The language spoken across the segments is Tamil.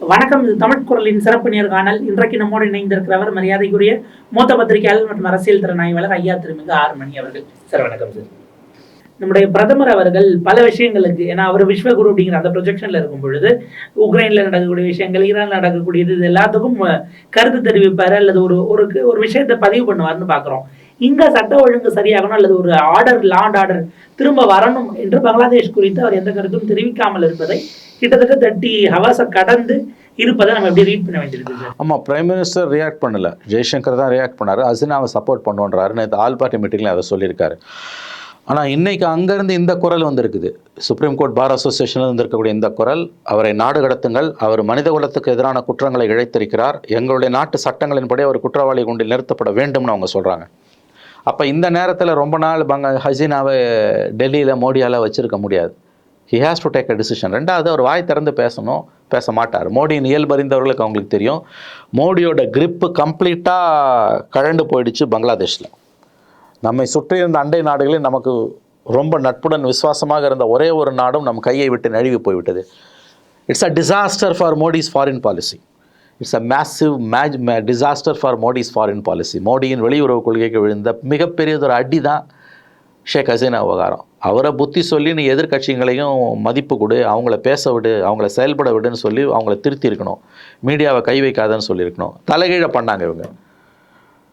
வணக்கம் இது தமிழ் குரலின் சிறப்பு நேர்காணல் இன்றைக்கு நம்மோடு இணைந்திருக்கிறவர் மரியாதைக்குரிய மூத்த பத்திரிகையாளர் மற்றும் அரசியல் திறனாய்வாளர் ஐயா திருமிகு ஆறு மணி அவர்கள். சார் வணக்கம் சார். நம்முடைய பிரதமர் அவர்கள் பல விஷயங்களுக்கு ஏன்னா அவர் விஸ்வகுரு அப்படிங்கிற அந்த ப்ரொஜெக்ஷன்ல இருக்கும் பொழுது உக்ரைன்ல நடக்கக்கூடிய விஷயங்கள் ஈரான்ல நடக்கக்கூடியது இது எல்லாத்துக்கும் கருத்து தெரிவிப்பாரு அல்லது ஒரு ஒரு ஒரு விஷயத்தை பதிவு பண்ணுவாருன்னு பாக்குறோம். இங்க சட்ட ஒழுங்கு சரியாகணும் அல்லது ஒரு ஆர்டர் லாண்ட் ஆர்டர் திரும்ப வரணும் என்று பங்களாதேஷ் குறித்து அவர் எந்த கருத்தும் தெரிவிக்காமல் இருப்பதை கிட்டத்தட்ட தட்டி ஹவாஸை கடந்து இருப்பதை நம்ம எப்படி ரீட் பண்ண வேண்டியிருக்கு ஆமாம் பிரைம் மினிஸ்டர் ரியாக்ட் பண்ணல. ஜெய்சங்கர் தான் ரியாக்ட் பண்ணாரு. அசினாவை சப்போர்ட் பண்ணுன்றாரு நேற்று ஆல் பார்ட்டி மீட்டிங்கில் அதை சொல்லியிருக்காரு. ஆனால் இன்னைக்கு அங்கேருந்து இந்த குரல் வந்திருக்குது. சுப்ரீம் கோர்ட் பார் அசோசியேஷனில் இருந்திருக்கக்கூடிய இந்த குரல் அவரை நாடு கடத்துங்கள் அவர் மனித குலத்துக்கு எதிரான குற்றங்களை இழைத்திருக்கிறார் எங்களுடைய நாட்டு சட்டங்களின்படி அவர் குற்றவாளி கொண்டு நிறுத்தப்பட வேண்டும்னு அவங்க சொல்கிறாங்க அப்போ இந்த நேரத்தில் ரொம்ப நாள் பங்க ஹசீனாவை டெல்லியில் மோடியால் வச்சுருக்க முடியாது. He has to take a decision ரெண்டாவது அவர் வாய் திறந்து பேசணும் பேச மாட்டார். மோடியின் இயல்பறிந்தவர்களுக்கு அவங்களுக்கு தெரியும். மோடியோட கிரிப்பு கம்ப்ளீட்டாக கழண்டு போயிடுச்சு பங்களாதேஷில். நம்மை சுற்றி இருந்த அண்டை நாடுகளில் நமக்கு ரொம்ப நட்புடன் விசுவாசமாக இருந்த ஒரே ஒரு நாடும் நம் கையை விட்டு நழுவி போய்விட்டது. It's a disaster for Modi's foreign policy it's a massive mage disaster for Modi's foreign policy மோடியின் வெளியுறவு கொள்கைக்கு விழுந்த மிகப்பெரியதொரு அடி தான் ஷேக் ஹசீனா விவகாரம். அவரை புத்தி சொல்லி நீ எதிர்க்கட்சிகளையும் மதிப்பு கொடு அவங்கள பேச விடு அவங்கள செயல்பட விடுன்னு சொல்லி அவங்கள திருத்தி இருக்கணும். மீடியாவை கை வைக்காதன்னு சொல்லியிருக்கணும். தலைகீழ பண்ணாங்க இவங்க.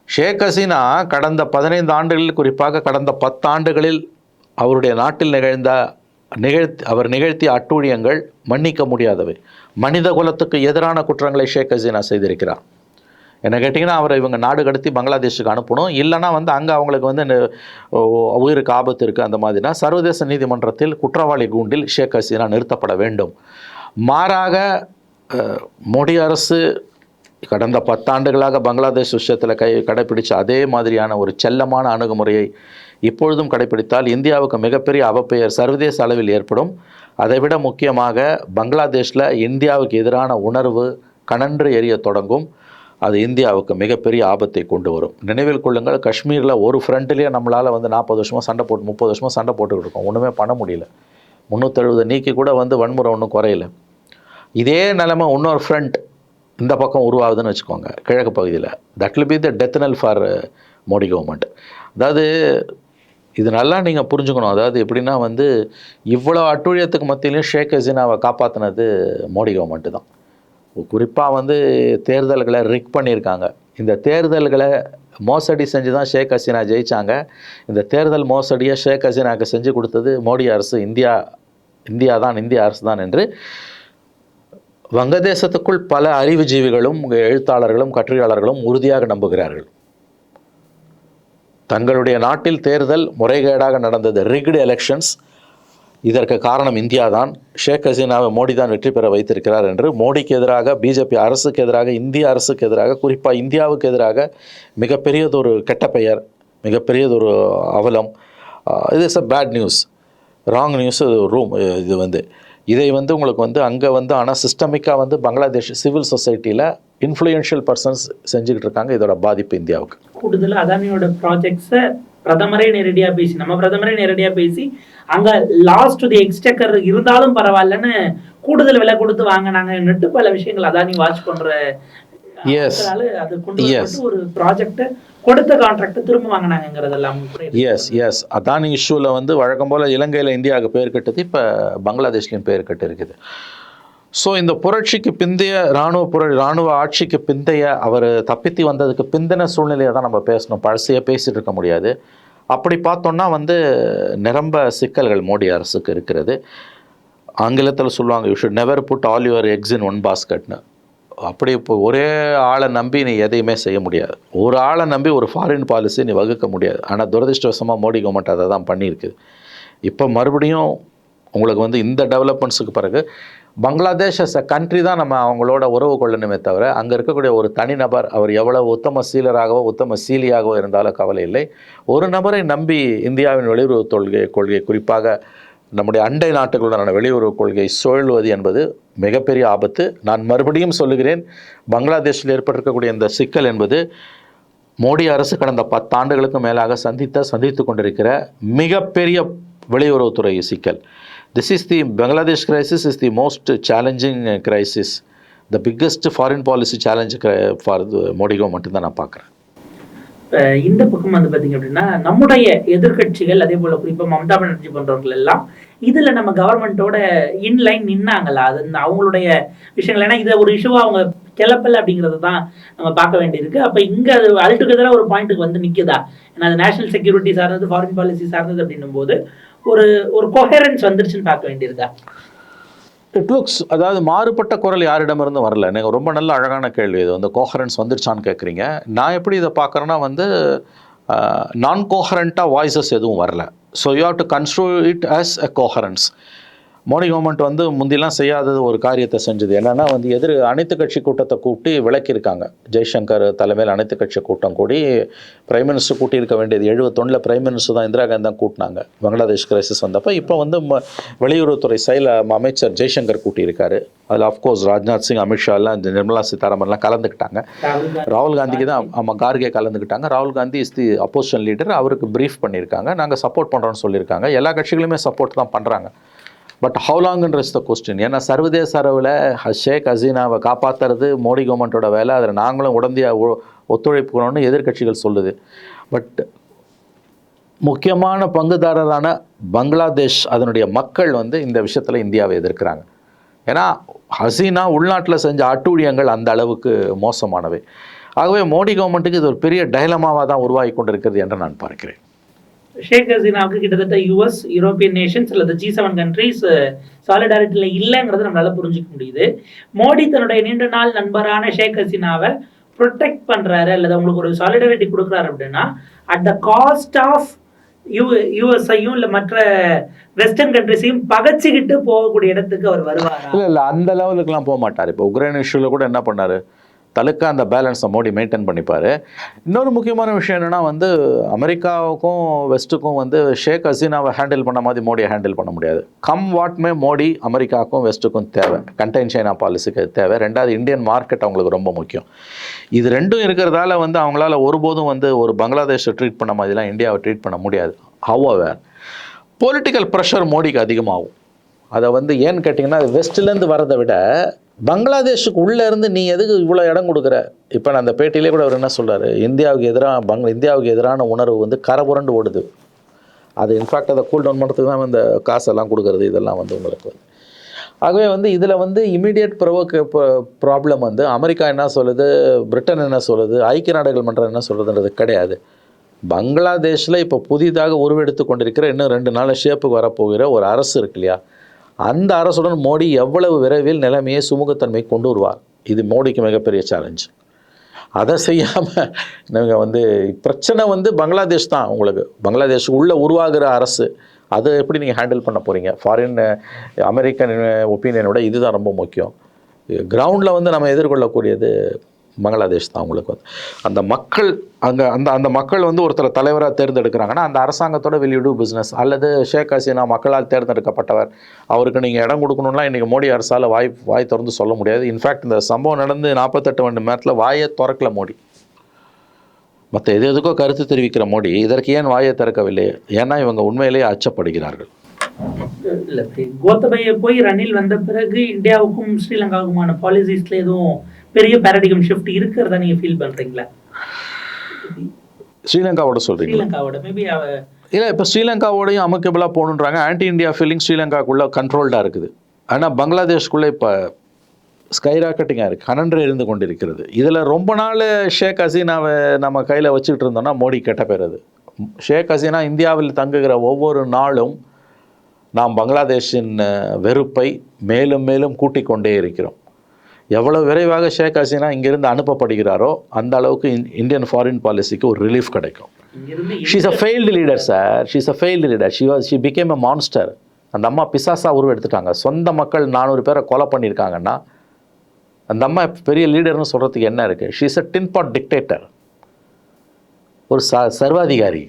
ஷேக் ஹசீனா கடந்த பதினைந்து ஆண்டுகளில் குறிப்பாக கடந்த பத்தாண்டுகளில் அவருடைய நாட்டில் நிகழ்ந்த நிகழ்த்தி அவர் நிகழ்த்திய அட்டூழியங்கள் மன்னிக்க முடியாதவை. மனித குலத்துக்கு எதிரான குற்றங்களை ஷேக் ஹசீனா செய்திருக்கிறார். என்ன கேட்டிங்கன்னா அவரை இவங்க நாடு கடத்தி பங்களாதேஷுக்கு அனுப்பணும். இல்லைன்னா வந்து அங்கே அவங்களுக்கு வந்து உயிருக்கு ஆபத்து இருக்குது அந்த மாதிரினா சர்வதேச நீதிமன்றத்தில் குற்றவாளி கூண்டில் ஷேக் ஹசீனா நிறுத்தப்பட வேண்டும். மாறாக மோடி அரசு கடந்த பத்தாண்டுகளாக பங்களாதேஷ் விஷயத்தில் கை கடைப்பிடிச்ச அதே மாதிரியான ஒரு செல்லமான அணுகுமுறையை இப்பொழுதும் கடைப்பிடித்தால் இந்தியாவுக்கு மிகப்பெரிய அவப்பெயர் சர்வதேச அளவில் ஏற்படும். அதைவிட முக்கியமாக பங்களாதேஷில் இந்தியாவுக்கு எதிரான உணர்வு கனன்று எரிய தொடங்கும். அது இந்தியாவுக்கு மிகப்பெரிய ஆபத்தை கொண்டு வரும். நினைவில் கொள்ளுங்கள் காஷ்மீரில் ஒரு ஃப்ரண்ட்லேயே நம்மளால் வந்து நாற்பது வருஷமாக சண்டை போட்டு முப்பது வருஷமாக சண்டை போட்டுக்கிட்டு இருக்கோம். ஒன்றுமே பண்ண முடியல. முந்நூற்றெழுபது நீக்கி கூட வந்து வன்முறை ஒன்றும் குறையல. இதே நிலமை இன்னொரு ஃப்ரண்ட் இந்த பக்கம் உருவாகுதுன்னு வச்சுக்கோங்க கிழக்கு பகுதியில். That will be the death knell for Modi government அதாவது இது நல்லா நீங்கள் புரிஞ்சுக்கணும். அதாவது எப்படின்னா வந்து இவ்வளோ அட்டூழியத்துக்கு மத்தியிலையும் ஷேக் ஹசீனாவை காப்பாற்றினது மோடி கவர்மெண்ட்டு தான். குறிப்பாக வந்து தேர்தல்களை ரிக் பண்ணியிருக்காங்க. இந்த தேர்தல்களை மோசடி செஞ்சு தான் ஷேக் ஹசீனா ஜெயிச்சாங்க. இந்த தேர்தல் மோசடியை ஷேக் ஹசீனாக்கு செஞ்சு கொடுத்தது மோடி அரசு. இந்தியா இந்தியா தான் இந்திய அரசு தான் என்று வங்கதேசத்துக்குள் பல அறிவுஜீவிகளும் எழுத்தாளர்களும் கட்டுரையாளர்களும் உறுதியாக நம்புகிறார்கள். தங்களுடைய நாட்டில் தேர்தல் முறைகேடாக நடந்தது. ரிக்டு எலெக்ஷன்ஸ் இதற்கு காரணம் இந்தியா தான் ஷேக் ஹசீனாவை மோடி தான் வெற்றி பெற வைத்திருக்கிறார் என்று மோடிக்கு எதிராக பிஜேபி அரசுக்கு எதிராக இந்திய அரசுக்கு எதிராக குறிப்பாக இந்தியாவுக்கு எதிராக மிகப்பெரியதொரு கெட்ட பெயர் மிகப்பெரியதொரு அவலம். இது is a bad news wrong news room இது வந்து. இதை வந்து உங்களுக்கு வந்து அங்கே வந்து ஆனால் சிஸ்டமிக்காக வந்து பங்களாதேஷ் சிவில் சொசைட்டியில் இன்ஃப்ளூயன்ஷியல் பர்சன்ஸ் செஞ்சுக்கிட்டு இருக்காங்க. இதோட பாதிப்பு இந்தியாவுக்கு. கூடுதலாக அதானியோட ப்ராஜெக்ட்ஸை பிரதமரே நேரடியா பேசி நம்ம பிரதமரே நேரடியா பேசி அங்க லாஸ்ட் தி எக்ஸ்டெக்கர் இருந்தாலும் பரவாயில்லன்னு கூடுதல் விலை கொடுத்து வாங்கினாங்கன்னுட்டு பல விஷயங்கள் அதானி வாட்ச் பண்ற Yes. அதனால அது கொண்டு ஒரு ப்ராஜெக்ட் கொடுத்த கான்ட்ராக்ட் திரும்ப வாங்கினாங்கிறதெல்லாம் எஸ் எஸ் அதானி இஷ்யூவில் வந்து வழக்கம் போல் இலங்கையில் இந்தியாவுக்கு பேர் கட்டது இப்போ பங்களாதேஷ்லேயும் பேர் கட்டு இருக்குது. ஸோ இந்த புரட்சிக்கு பிந்தைய இராணுவ புர இராணுவ ஆட்சிக்கு பிந்தைய அவர் தப்பித்து வந்ததுக்கு பிந்தின சூழ்நிலையை தான் நம்ம பேசணும். பழசையே பேசிட்டு இருக்க முடியாது. அப்படி பார்த்தோன்னா வந்து நிரம்ப சிக்கல்கள் மோடி அரசுக்கு இருக்கிறது. ஆங்கிலத்தில் சொல்லுவாங்க you should never put all your eggs in one பாஸ்கட்னு அப்படி இப்போ ஒரே ஆளை நம்பி நீ எதையுமே செய்ய முடியாது. ஒரு ஆளை நம்பி ஒரு ஃபாரின் பாலிசி நீ வகுக்க முடியாது. ஆனால் துரதிருஷ்டவசமாக மோடி கவர்மெண்ட் அதை தான் பண்ணியிருக்குது இப்போ மறுபடியும் உங்களுக்கு வந்து இந்த டெவலப்மெண்ட்ஸுக்கு பிறகு பங்களாதேஷ் அஸ் அ கண்ட்ரி தான் நம்ம அவங்களோட உறவு கொள்ளணுமே தவிர அங்கே இருக்கக்கூடிய ஒரு தனிநபர் அவர் எவ்வளவு உத்தம சீலராகவோ உத்தம சீலியாகவோ இருந்தாலும் கவலை இல்லை. ஒரு நபரை நம்பி இந்தியாவின் வெளியுறவு கொள்கை கொள்கை குறிப்பாக நம்முடைய அண்டை நாட்டுகளுடனான வெளியுறவு கொள்கை சுழல்வது என்பது மிகப்பெரிய ஆபத்து. நான் மறுபடியும் சொல்லுகிறேன் பங்களாதேஷில் ஏற்பட்டிருக்கக்கூடிய இந்த சிக்கல் என்பது மோடி அரசு கடந்த பத்தாண்டுகளுக்கு மேலாக சந்தித்த சந்தித்து கொண்டிருக்கிற மிகப்பெரிய வெளியுறவுத்துறை சிக்கல். This is the Bangladesh crisis is the most challenging crisis the biggest foreign policy challenge for Modi government தான் நான் பார்க்குறேன். Uh, இந்த பக்கம் வந்து பார்த்தீங்க அப்படின்னா நம்முடைய எதிர்க்கட்சிகள் அதே போல் குறிப்பாக மம்தா பானர்ஜி போன்றவர்கள் எல்லாம் இதில் நம்ம கவர்மெண்ட்டோட இன்லைன் நின்னாங்களா? அது இந்த அவங்களுடைய விஷயங்கள். ஏன்னா இதை ஒரு இஷ்யூவாக அவங்க கிளப்பல அப்படிங்கிறது தான் நம்ம பார்க்க வேண்டியிருக்கு. அப்போ இங்கே அது அல்டுகெதராக ஒரு பாயிண்ட்டுக்கு வந்து நிற்குதா ஏன்னா அது நேஷனல் செக்யூரிட்டி சார்ந்தது ஃபாரின் பாலிசி சார்ந்தது அப்படின்னும் போது ஒரு ஒரு கொஹரன்ஸ் வந்துருச்சுன்னு பார்க்க வேண்டியிருக்கா இட் லுக்ஸ் அதாவது மாறுபட்ட குரல் யாரிடமிருந்து வரல? நீங்கள் ரொம்ப நல்ல அழகான கேள்வி இது. வந்து கோஹரன்ஸ் வந்துருச்சான்னு கேட்குறீங்க நான் எப்படி இதை பார்க்குறேன்னா வந்து நான் கோஹரண்ட்டாக வாய்ஸஸ் எதுவும் வரல. So you have to construe it as a coherence Modi government வந்து முந்திலாம் செய்யாதது ஒரு காரியத்தை செஞ்சது. என்னென்னா வந்து எதிர் அனைத்து கட்சி கூட்டத்தை கூட்டி விளக்கியிருக்காங்க ஜெய்சங்கர் தலைமையில் அனைத்து கட்சி கூட்டம் கூடி பிரைம் மினிஸ்டர் கூட்டியிருக்க வேண்டியது எழுபத்தொன்னில் பிரைம் மினிஸ்டர் தான் இந்திரா காந்தி தான் கூட்டினாங்க. பங்களாதேஷ் கிரைசிஸ் வந்தப்போ இப்போ வந்து ம- வெளியுறவுத்துறை செயல அமைச்சர் ஜெய்சங்கர் கூட்டியிருக்காரு. அதில் அஃப்கோர்ஸ் ராஜ்நாத் சிங் அமித்ஷாலாம் இந்த நிர்மலா சீதாராமன்லாம் கலந்துக்கிட்டாங்க. ராகுல் ராகுல் காந்திக்கு தான் ஆமாம் கார்கே கலந்துக்கிட்டாங்க. ராகுல் Gandhi is the opposition leader அவருக்கு ப்ரீஃப் பண்ணியிருக்காங்க. நாங்கள் சப்போர்ட் பண்ணுறோன்னு சொல்லியிருக்காங்க. எல்லா கட்சிகளுமே சப்போர்ட் தான் பண்ணுறாங்க பட் ஹவுலாங்கன்ற இஸ் த கொஸ்டின் ஏன்னா சர்வதேச அளவில் ஷேக் ஹசீனாவை காப்பாற்றுறது மோடி கவர்மெண்ட்டோட வேலை. அதில் நாங்களும் உடந்தையாக ஒத்துழைப்புக்கணும்னு எதிர்க்கட்சிகள் சொல்லுது. பட் முக்கியமான பங்குதாரரான பங்களாதேஷ் அதனுடைய மக்கள் வந்து இந்த விஷயத்தில் இந்தியாவை எதிர்க்கிறாங்க. ஏன்னா ஹசீனா உள்நாட்டில் செஞ்ச அட்டூழியங்கள் அந்த அளவுக்கு மோசமானவை. ஆகவே மோடி கவர்மெண்ட்டுக்கு இது ஒரு பெரிய டைலமாவாக தான் உருவாகி கொண்டிருக்கிறது என்று நான் பார்க்கிறேன். ஷேக் ஹசீனாவுக்கு கிட்டத்தட்ட யூஎஸ் யூரோப்பியன் நேஷன்ஸ் அல்லது ஜி செவன் கண்ட்ரிஸ் சாலிடாரிட்டியில் இல்லைங்கிறத நம்மளால புரிஞ்சுக்க முடியுது. மோடி தன்னுடைய நீண்ட நாள் நண்பரான ஷேக் ஹசீனாவை ப்ரொடெக்ட் பண்றாரு அல்லது அவங்களுக்கு ஒரு சாலிடாரிட்டி கொடுக்குறாரு அப்படின்னா at the cost of you யூஎஸ்ஐயும் இல்லை மற்ற வெஸ்டர்ன் கண்ட்ரிஸையும் பகச்சிக்கிட்டு போகக்கூடிய இடத்துக்கு அவர் வருவார்? இல்லை இல்லை அந்த லெவலுக்குலாம் போக மாட்டார் இப்போ உக்ரைன் இஷ்யூவில் கூட என்ன பண்ணார்? தலுக்க அந்த பேலன்ஸை மோடி மெயின்டைன் பண்ணிப்பார். இன்னொரு முக்கியமான விஷயம் என்னென்னா வந்து அமெரிக்காவுக்கும் வெஸ்ட்டுக்கும் வந்து ஷேக் ஹசீனாவை ஹேண்டில் பண்ண மாதிரி மோடியை ஹேண்டில் பண்ண முடியாது. கம் வாட்மே மோடி அமெரிக்காவுக்கும் வெஸ்ட்டுக்கும் தேவை. கண்டெயின் சைனா பாலிசிக்கு தேவை. ரெண்டாவது இந்தியன் மார்க்கெட் அவங்களுக்கு ரொம்ப முக்கியம். இது ரெண்டும் இருக்கிறதால வந்து அவங்களால ஒருபோதும் வந்து ஒரு பங்களாதேஷை ட்ரீட் பண்ண மாதிரிலாம் இந்தியாவை ட்ரீட் பண்ண முடியாது. ஹவ் பொலிட்டிக்கல் ப்ரெஷர் மோடிக்கு அதிகமாகும். அதை வந்து ஏன்னு கேட்டிங்கன்னா அது வெஸ்ட்லேருந்து வரதை விட பங்களாதேஷுக்கு உள்ளே இருந்து நீ எதுக்கு இவ்வளோ இடம் கொடுக்குற? இப்போ நான் அந்த பேட்டியிலே கூட அவர் என்ன சொல்கிறார் இந்தியாவுக்கு எதிராக பங் இந்தியாவுக்கு எதிரான உணர்வு வந்து கரபுரண்டு ஓடுது. அது இன்ஃபேக்ட் அதை கூல் டவுன் பண்ணுறதுக்கு தான் இந்த காசெல்லாம் கொடுக்குறது இதெல்லாம் வந்து உங்களுக்கு வந்து. ஆகவே வந்து இதில் வந்து இமீடியட் ப்ரொவோக்கு ப்ராப்ளம் வந்து அமெரிக்கா என்ன சொல்லுது? பிரிட்டன் என்ன சொல்லுது? ஐக்கிய நாடுகள் மன்றம் என்ன சொல்லுதுன்றது கிடையாது. பங்களாதேஷில் இப்போ புதிதாக உருவெடுத்து கொண்டிருக்கிற இன்னும் ரெண்டு நாள் ஷேப்புக்கு வரப்போகிற ஒரு அரசு இருக்கு இல்லையா? அந்த அரசுடன் மோடி எவ்வளவு விரைவில் நிலைமையை சுமூகத்தன்மை கொண்டு வருவார்? இது மோடிக்கு மிகப்பெரிய சேலஞ்சு அதை செய்யாமல் நீங்கள் வந்து பிரச்சனை வந்து பங்களாதேஷ் தான் உங்களுக்கு. பங்களாதேஷ் உள்ளே உருவாகிற அரசு. அதை எப்படி நீங்கள் ஹேண்டில் பண்ண போகிறீங்க ஃபாரின் அமெரிக்கன் ஒப்பீனியனோட இதுதான் ரொம்ப முக்கியம். கிரவுண்டில் வந்து நம்ம எதிர்கொள்ளக்கூடியது பங்களாதேஷ் தான் உங்களுக்கு வந்து. அந்த மக்கள் அங்கே அந்த அந்த மக்கள் வந்து ஒருத்தர் தலைவராக தேர்ந்தெடுக்கிறாங்கன்னா அந்த அரசாங்கத்தோட வெளியிடு பிஸ்னஸ் அல்லது ஷேக் ஹசீனா மக்களால் தேர்ந்தெடுக்கப்பட்டவர். அவருக்கு நீங்கள் இடம் கொடுக்கணும்னா இன்றைக்கி மோடி அரசால் வாய் வாய் திறந்து சொல்ல முடியாது. இன்ஃபேக்ட் இந்த சம்பவம் நடந்து நாற்பத்தெட்டு மணி நேரத்தில் வாயை திறக்கல மோடி. மற்ற எது எதுக்கோ கருத்து தெரிவிக்கிற மோடி இதற்கு ஏன் வாயை திறக்கவில்லை? ஏன்னா இவங்க உண்மையிலேயே அச்சப்படுகிறார்கள். இல்ல கோத்தபய போய் ரணில் வந்த பிறகு இந்தியாவுக்கும் ஸ்ரீலங்காவுக்குமான பாலிசிஸ்ல எதுவும் பெரிய பேரடிகம் ஷிஃப்ட் இருக்கிறதா நீங்க ஃபீல் பண்றீங்களா? ஸ்ரீலங்காவோட சொல்கிறீங்களா ஸ்ரீலங்காவோட மேபி அவ இல்லை இப்போ ஸ்ரீலங்காவோடையும் அமக்கபிளாக போகணுன்றாங்க. ஆன்டி இந்தியா ஃபீலிங் ஸ்ரீலங்காக்குள்ளே கண்ட்ரோல்டாக இருக்குது. ஆனால் பங்களாதேஷ்குள்ளே இப்போ ஸ்கை ராக்கெட்டிங்காக இருக்குது கனன்று இருந்து கொண்டிருக்கிறது. இதில் ரொம்ப நாள் ஷேக் ஹசீனாவை நம்ம கையில் வச்சுக்கிட்டு இருந்தோம்னா மோடி கெட்ட பேர் அது. ஷேக் ஹசீனா இந்தியாவில் தங்குகிற ஒவ்வொரு நாளும் நாம் பங்களாதேஷின் வெறுப்பை மேலும் மேலும் கூட்டிக் கொண்டே இருக்கிறோம். எவ்வளவு விரைவாக ஷேக் ஹசீனா இங்கிருந்து அனுப்பப்படுகிறாரோ அந்த அளவுக்கு இந்- இந்தியன் ஃபாரின் பாலிசிக்கு ஒரு ரிலீஃப் கிடைக்கும். She's a failed leader sir she's a failed leader she was she became a monster அந்த அம்மா பிசாசா உருவெடுத்துட்டாங்க சொந்த மக்கள் நானூறு பேரை கொலை பண்ணியிருக்காங்கன்னா அந்த அம்மா பெரிய லீடர்னு சொல்கிறதுக்கு என்ன இருக்குது she's a tin pot dictator ஒரு ச சர்வாதிகாரி.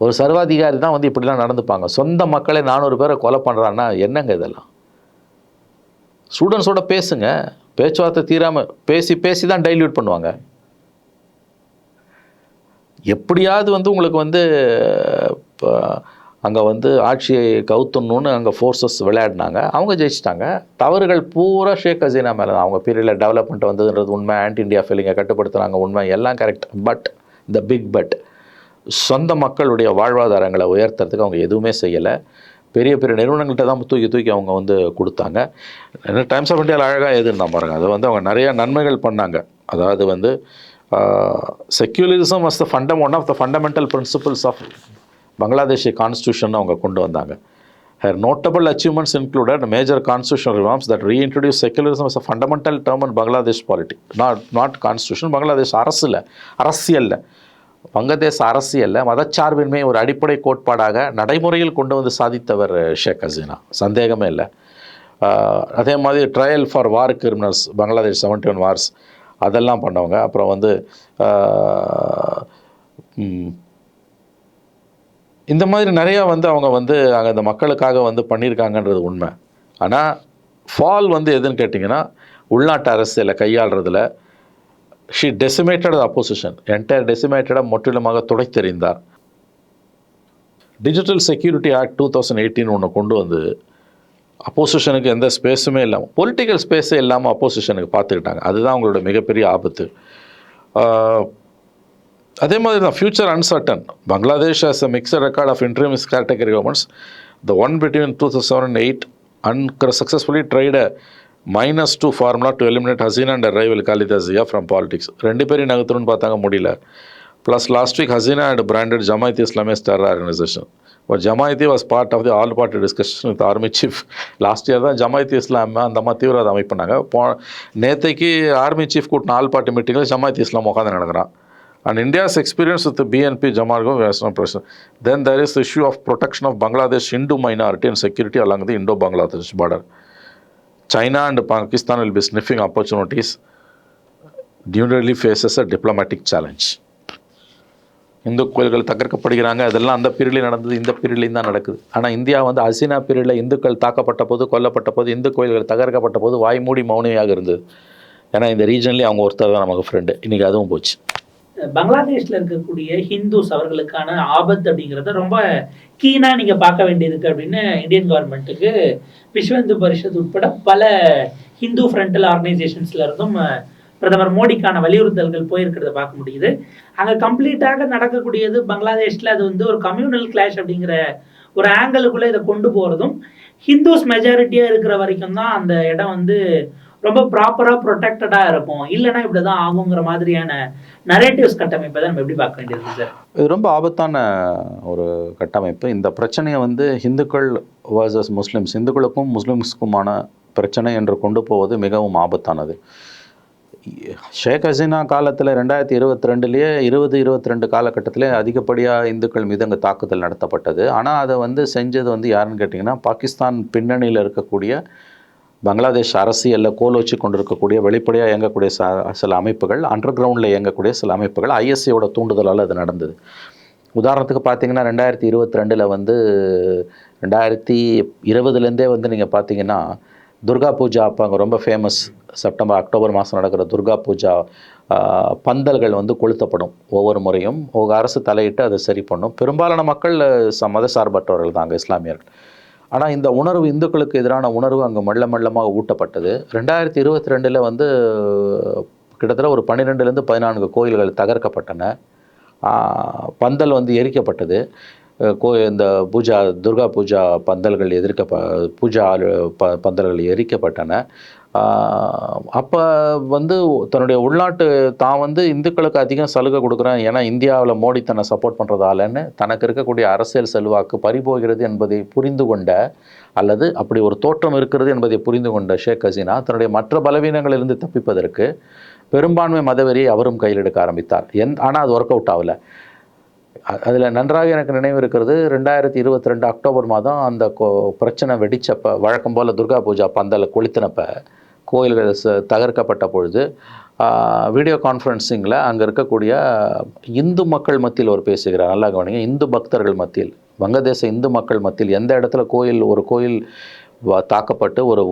ஒரு சர்வாதிகாரி தான் வந்து இப்படிலாம் நடந்துப்பாங்க. சொந்த மக்களே நானூறு பேரை கொலை பண்ணுறான்னா என்னங்க இதெல்லாம்? ஸ்டூடெண்ட்ஸோட பேசுங்க. பேச்சுவார்த்தை தீராமல் பேசி பேசி தான் டைல்யூட் பண்ணுவாங்க. எப்படியாவது வந்து உங்களுக்கு வந்து இப்போ அங்கே வந்து ஆட்சியை கவுத்தணும்னு அங்கே ஃபோர்ஸஸ் விளையாடினாங்க. அவங்க ஜெயிச்சிட்டாங்க. தவறுகள் பூரா ஷேக் ஹசீனா மேலே தான். அவங்க பீரியடில் டெவலப்மெண்ட் வந்ததுன்றது உண்மை. ஆன்டி இண்டியா ஃபீலிங்கை கட்டுப்படுத்துனாங்க உண்மை. எல்லாம் correct but the big but சொந்த மக்களுடைய வாழ்வாதாரங்களை உயர்த்துறதுக்கு அவங்க எதுவுமே செய்யலை. பெரிய பெரிய நிறுவனங்கள்கிட்ட தான் தூக்கி தூக்கி அவங்க வந்து கொடுத்தாங்க. டைம்ஸ் ஆஃப் இந்தியாவில் அழகாக எதுன்னு பாருங்கள் அது வந்து அவங்க நிறைய நன்மைகள் பண்ணாங்க. அதாவது வந்து secularism was the fundam one of the fundamental principles of Bangladeshi constitution அவங்க கொண்டு வந்தாங்க. Her notable achievements included major constitutional reforms that reintroduced secularism as a fundamental term in Bangladesh not Not, not constitution, Bangladesh அரசில் அரசியலில். வங்கதேச அரசியலில் மதச்சார்பின்மை ஒரு அடிப்படை கோட்பாடாக நடைமுறையில் கொண்டு வந்து சாதித்தவர் ஷேக் ஹசீனா. சந்தேகமே இல்லை. அதே மாதிரி trial for war criminals Bangladesh seventy one wars அதெல்லாம் பண்ணவங்க. அப்புறம் வந்து இந்த மாதிரி நிறையா வந்து அவங்க வந்து அங்கே அந்த மக்களுக்காக வந்து பண்ணியிருக்காங்கன்றது உண்மை. ஆனால் ஃபால் வந்து எதுன்னு கேட்டிங்கன்னா உள்நாட்டு அரசியலை கையாளுறதுல ஷி டெசிமேட்டட் அப்போசிஷன் என்டையர் டெசிமேட்டடாக முற்றிலுமாக துடைத்தெறிந்தார். Digital security act two thousand eighteen ஒன்று கொண்டு வந்து அப்போசிஷனுக்கு எந்த ஸ்பேஸுமே இல்லாமல் பொலிட்டிக்கல் ஸ்பேஸே இல்லாமல் அப்போசிஷனுக்கு பார்த்துக்கிட்டாங்க. அதுதான் அவங்களோட மிகப்பெரிய ஆபத்து. அதே மாதிரி தான் future uncertain Bangladesh as a mixed record of interim category governments the one between two thousand seven and eight unsuccessfully tried minus two formula to eliminate Hasina and rival Khaleda Zia from politics ரெண்டு பேரையும் நகர்த்தணும்னு பார்த்தாங்க முடியல. Plus last week Hasina and branded Jamaat Islami star organisation ஒரு ஜமாயத்தி was part of the all party discussion with army chief last year தான் ஜமாயத் இஸ்லாம் அந்த மாதிரி தீவிரவாத அமைப்புனாங்க போ நேத்தைக்கு ஆர்மி சீஃப் கூட்டின ஆல் பார்ட்டி மீட்டிங்கில் ஜமாயத் இஸ்லாம் உட்காந்து நடக்கிறான். And India's experience with BNP BNP Jamargo Western Pressure. Then there is of issue of protection of Bangladesh Hindu security and security Indo Bangladesh Indo-Bangladesh. China and Pakistan will be sniffing opportunities. New Delhi faces a diplomatic challenge. இந்து கோயில்கள் தகர்க்கப்படுகிறாங்க அதெல்லாம் அந்த பீரியட்லேயும் நடந்தது இந்த பீரியட்லேயும் தான் நடக்குது ஆனால் இந்தியா வந்து அசினா பீரியடில் இந்துக்கள் தாக்கப்பட்ட போது கொல்லப்பட்ட போது இந்து கோயில்கள் தகர்க்கப்பட்ட போது வாய்மூடி மௌனியாக இருந்தது ஏன்னா இந்த ரீஜன்லேயே அவங்க ஒருத்தர் தான் நமக்கு ஃப்ரெண்டு இன்றைக்கி அதுவும் போச்சு பங்களாதேஷ்ல இருக்கக்கூடிய ஹிந்துஸ் அவர்களுக்கான ஆபத்து அப்படிங்கிறத ரொம்ப கீனா நீங்க பார்க்க வேண்டியிருக்கு அப்படின்னு இந்தியன் கவர்மெண்ட்டுக்கு விஸ்வ இந்து பரிஷத் உட்பட பல ஹிந்து ஃப்ரண்டல் ஆர்கனைசேஷன்ஸ்ல இருந்தும் பிரதமர் மோடிக்கான வலியுறுத்தல்கள் போயிருக்கிறத பார்க்க முடியுது. அங்க கம்ப்ளீட்டாக நடக்கக்கூடியது பங்களாதேஷ்ல அது வந்து ஒரு கம்யூனல் கிளாஷ் அப்படிங்கிற ஒரு ஆங்கிளுக்குள்ள இதை கொண்டு போறதும் ஹிந்துஸ் மெஜாரிட்டியா இருக்கிற வரைக்கும் தான் அந்த இடம் வந்து ரொம்ப ப்ராப்பரா ப்ரொடெக்டடா இருக்கும் இல்லைன்னா இப்படிதான் ஆகுங்கிற மாதிரியான நரேட்டிவ்ஸ் கட்டமைப்பை தான் நம்ம எப்படி பார்க்க வேண்டியது சார்? இது ரொம்ப ஆபத்தான ஒரு கட்டமைப்பு. இந்த பிரச்சனையை வந்து இந்துக்கள் வர்சஸ் முஸ்லிம்ஸ் இந்துக்களுக்கும் முஸ்லிம்ஸுக்குமான பிரச்சனை என்று கொண்டு போவது மிகவும் ஆபத்தானது. ஷேக் ஹசீனா காலத்தில் ரெண்டாயிரத்தி இருபத்தி ரெண்டுலேயே இருபது இருபத்தி ரெண்டு காலகட்டத்திலே அதிகப்படியாக இந்துக்கள் மீது அங்கே தாக்குதல் நடத்தப்பட்டது. ஆனால் அதை வந்து செஞ்சது வந்து யாருன்னு கேட்டிங்கன்னா பாகிஸ்தான் பின்னணியில் இருக்கக்கூடிய பங்களாதேஷ் அரசியலில் கோல் வச்சு கொண்டிருக்கக்கூடிய வெளிப்படையாக இயங்கக்கூடிய ச சில அமைப்புகள் அண்டர் கிரவுண்டில் இயங்கக்கூடிய சில அமைப்புகள் ஐஎஸ்சியோட தூண்டுதலால் அது நடந்தது. உதாரணத்துக்கு பார்த்தீங்கன்னா ரெண்டாயிரத்தி இருபத்தி ரெண்டில் வந்து ரெண்டாயிரத்தி இருபதுலேருந்தே வந்து நீங்கள் பார்த்தீங்கன்னா துர்கா பூஜா அப்போ அங்கே ரொம்ப ஃபேமஸ் செப்டம்பர் அக்டோபர் மாதம் நடக்கிற துர்கா பூஜா பந்தல்கள் வந்து கொளுத்தப்படும் ஒவ்வொரு முறையும். ஒரு அரசு தலையிட்டு அதை சரி பண்ணும். பெரும்பாலான மக்கள் ச மதசார்பற்றவர்கள் தாங்க இஸ்லாமியர்கள். ஆனால் இந்த உணர்வு இந்துக்களுக்கு எதிரான உணர்வு அங்கே மெல்ல மெல்லமாக ஊட்டப்பட்டது. ரெண்டாயிரத்தி இருபத்தி ரெண்டில் வந்து கிட்டத்தட்ட ஒரு பன்னிரெண்டுலேருந்து பதினான்கு கோயில்கள் தகர்க்கப்பட்டன. பந்தல் வந்து எரிக்கப்பட்டது. கோ இந்த பூஜா துர்கா பூஜா பந்தல்கள் எதிர்க்க பூஜா ப பந்தல்கள் எரிக்கப்பட்டன. அப்போ வந்து தன்னுடைய உள்நாட்டு தான் வந்து இந்துக்களுக்கு அதிகம் சலுகை கொடுக்குறேன். ஏன்னா இந்தியாவில் மோடி தன்னை சப்போர்ட் பண்ணுறதாலன்னு தனக்கு இருக்கக்கூடிய அரசியல் செல்வாக்கு பறிபோகிறது என்பதை புரிந்து கொண்ட அல்லது அப்படி ஒரு தோற்றம் இருக்கிறது என்பதை புரிந்து கொண்ட ஷேக் ஹசீனா தன்னுடைய மற்ற பலவீனங்களிலிருந்து தப்பிப்பதற்கு பெரும்பான்மை மதவெறியை அவரும் கையில் எடுக்க ஆரம்பித்தார். என் ஆனால் அது ஒர்க் அவுட் ஆகலை. அதில் நன்றாக எனக்கு நினைவு இருக்கிறது ரெண்டாயிரத்தி இருபத்தி ரெண்டு அக்டோபர் மாதம் அந்த கோ பிரச்சனை வெடித்தப்போ வழக்கம் போல் துர்கா பூஜா பந்தலை கொளுத்தினப்போ கோயில்கள் ச- தகர்க்கப்பட்ட பொழுது வீடியோ கான்ஃபரன்சிங்கில் அங்கே இருக்கக்கூடிய இந்து மக்கள் மத்தியில் ஒரு பேசுகிறார். நல்லா கவனிங்க. இந்து பக்தர்கள் மத்தியில் வங்கதேச இந்து மக்கள் மத்தியில் எந்த இடத்துல கோயில் ஒரு கோயில் தாக்கப்பட்டு ஒரு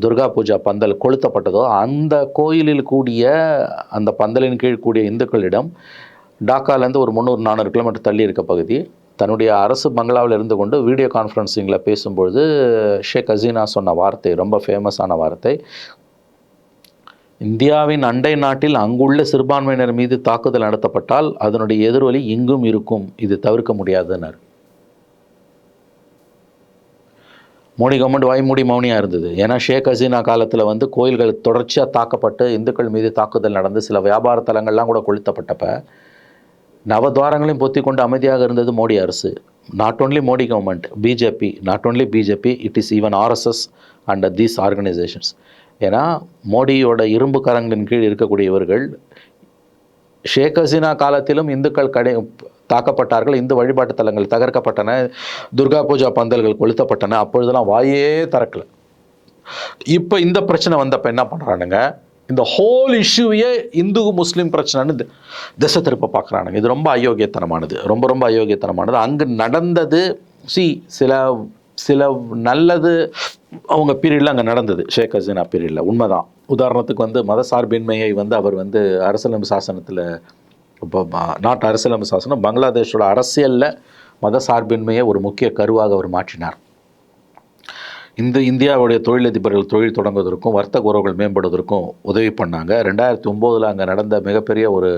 துர்கா பூஜா பந்தல் கொளுத்தப்பட்டதோ அந்த கோயிலில் கூடிய அந்த பந்தலின் கீழ் கூடிய இந்துக்களிடம் டாக்காலேருந்து ஒரு முந்நூறு நானூறு கிலோமீட்டர் தள்ளி இருக்க பகுதி தன்னுடைய அரசு பங்களாவில் இருந்து கொண்டு வீடியோ கான்ஃபரன்சிங்கில் பேசும்பொழுது ஷேக் ஹசீனா சொன்ன வார்த்தை ரொம்ப ஃபேமஸான வார்த்தை. இந்தியாவின் அண்டை நாட்டில் அங்குள்ள சிறுபான்மையினர் மீது தாக்குதல் நடத்தப்பட்டால் அதனுடைய எதிரொலி இங்கும் இருக்கும். இது தவிர்க்க முடியாதுன்னார். மோடி கவர்மெண்ட் வாய்மூடி மௌனியாக இருந்தது. ஏன்னா ஷேக் ஹசீனா காலத்தில் வந்து கோயில்கள் தொடர்ச்சியாக தாக்கப்பட்டு இந்துக்கள் மீது தாக்குதல் நடந்து சில வியாபார தலங்கள்லாம் கூட கொளுத்தப்பட்டப்போ நவத்வாரங்களையும் பொத்தி கொண்டு அமைதியாக இருந்தது மோடி அரசு. Not only Modi government BJP not only BJP it is even RSS and these organisations ஏன்னா மோடியோட இரும்பு கரங்களின் கீழ் இருக்கக்கூடியவர்கள் ஷேக் ஹசீனா காலத்திலும் இந்துக்கள் கடை தாக்கப்பட்டார்கள் இந்து வழிபாட்டு தலங்கள் தகர்க்கப்பட்டன துர்கா பூஜா பந்தல்கள் கொளுத்தப்பட்டன அப்பொழுதெல்லாம் வாயே திறக்கலை. இப்போ இந்த பிரச்சனை வந்தப்போ என்ன பண்ணுறானுங்க இந்த ஹோல் இஷ்யூவையே இந்து முஸ்லீம் பிரச்சனைன்னு திசை திருப்ப பார்க்குறானுங்க இது ரொம்ப அயோக்கியத்தனமானது. ரொம்ப ரொம்ப அயோக்கியத்தனமானது. அங்கு நடந்தது சி சில சில நல்லது அவங்க பீரியடில் அங்கே நடந்தது. ஷேக் ஹசீனா பீரியடில் உண்மைதான். உதாரணத்துக்கு வந்து மத சார்பின்மையை வந்து அவர் வந்து அரசியலமைப்பு சாசனத்தில் இப்போ நாட்டு அரசியலமைப்பு சாசனம் பங்களாதேஷோட அரசியலில் மத சார்பின்மையை ஒரு முக்கிய கருவாக அவர் மாற்றினார். இந்த இந்தியாவுடைய தொழிலதிபர்கள் தொழில் தொடங்குவதற்கும் வர்த்தக உறவுகள் மேம்படுவதற்கும் உதவி பண்ணாங்க. ரெண்டாயிரத்தி ஒம்போதில் அங்கே நடந்த மிகப்பெரிய ஒரு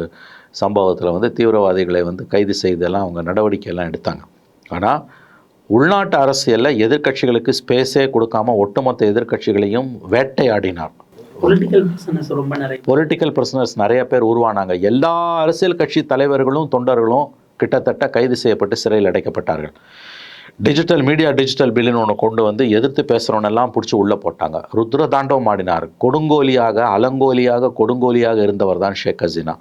சம்பவத்தில் வந்து தீவிரவாதிகளை வந்து கைது செய்தெல்லாம் அவங்க நடவடிக்கையெல்லாம் எடுத்தாங்க. ஆனால் உள்நாட்டு அரசியலில் எதிர்க்கட்சிகளுக்கு ஸ்பேஸே கொடுக்காம ஒட்டுமொத்த எதிர்க்கட்சிகளையும் வேட்டையாடினார். பொலிட்டிக்கல் பிரிசனர்ஸ் நிறைய பேர் உருவானாங்க. எல்லா அரசியல் கட்சி தலைவர்களும் தொண்டர்களும் கிட்டத்தட்ட கைது செய்யப்பட்டு சிறையில் அடைக்கப்பட்டார்கள். டிஜிட்டல் மீடியா டிஜிட்டல் பில்லுன்னு ஒன்று கொண்டு வந்து எதிர்த்து பேசுகிறவனெல்லாம் பிடிச்சி உள்ளே போட்டாங்க. ருத்ர தாண்டவம் ஆடினார். கொடுங்கோலியாக அலங்கோலியாக கொடுங்கோலியாக இருந்தவர் தான் ஷேக் ஹசீனா.